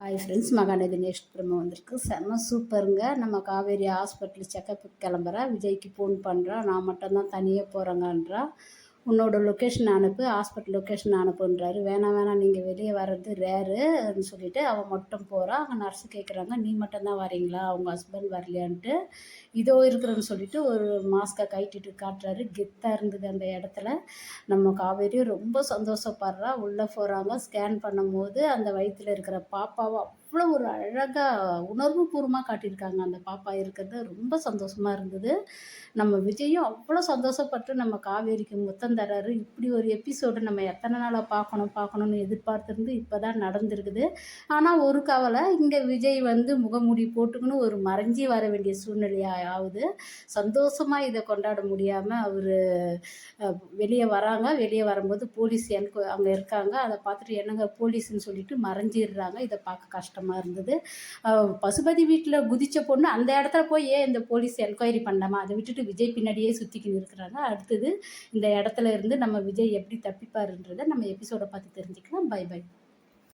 Hi friends Mahanadi நேஷ்ட் பிரம்ம வந்திருக்கு. செம்ம சூப்பருங்க. நம்ம காவேரி ஹாஸ்பிட்டல் செக்கப்புக்கு கிளம்புறா. விஜய்க்கு ஃபோன் பண்ணுறா நான் மட்டும்தான் தனியாக போகிறேங்கன்றா உன்னோட லொக்கேஷன் அனுப்பு ஹாஸ்பிட்டல் லொக்கேஷன் அனுப்புன்றாரு. வேணாம் வேணாம் நீங்கள் வெளியே வர்றது ரேருன்னு சொல்லிவிட்டு அவன் மட்டும் போகிறா அங்கே நர்ஸு கேட்குறாங்க நீ மட்டும்தான் வரீங்களா அவங்க ஹஸ்பண்ட் வரலையான்ட்டு. இதோ இருக்கிறேன்னு சொல்லிட்டு ஒரு மாஸ்கை கைட்டிட்டு காட்டுறாரு. கெத்தாக இருந்தது அந்த இடத்துல. நம்ம காவேரி ரொம்ப சந்தோஷப்படுறா. உள்ளே போகிறாங்க ஸ்கேன் பண்ணும்போது அந்த வயிற்றில் இருக்கிற பாப்பாவை அவ்வளோ ஒரு அழகாக உணர்வு பூர்வமாக காட்டியிருக்காங்க. அந்த பாப்பா இருக்கிறது ரொம்ப சந்தோஷமாக இருந்தது. நம்ம விஜயும் அவ்வளோ சந்தோஷப்பட்டு நம்ம காவேரிக்கு முத்தம் தர்றாரு இப்படி ஒரு எபிசோடு நம்ம எத்தனை நாளாக பார்க்கணும் பார்க்கணுன்னு எதிர்பார்த்துருந்து இப்போ தான் நடந்திருக்குது. ஆனால் ஒரு கவலை இங்கே விஜய் வந்து முகமூடி போட்டுக்கணும் ஒரு மறைஞ்சி வர வேண்டிய சூழ்நிலையாக ஆகுது சந்தோஷமாக இதை கொண்டாட முடியாமல் அவர் வெளியே வராங்க. வெளியே வரும்போது போலீஸ் எனக்கு அங்கே இருக்காங்க. அதை பார்த்துட்டு என்னங்க போலீஸ்ன்னு சொல்லிட்டு மறைஞ்சிடுறாங்க. இதை பார்க்க கஷ்டமாக இருந்தது. பசுபதி வீட்டில் குதித்த பொண்ணு அந்த இடத்துல போய் ஏன் இந்த போலீஸ் என்கொயரி பண்ணாமா? அதை விட்டுட்டு விஜய் பின்னாடியே சுற்றிக்கின்னு இருக்கிறாங்க. அடுத்தது இந்த இடத்துல இருந்து நம்ம விஜய் எப்படி தப்பிப்பாருன்றதை நம்ம எபிசோடை பார்த்து தெரிஞ்சுக்கலாம். By by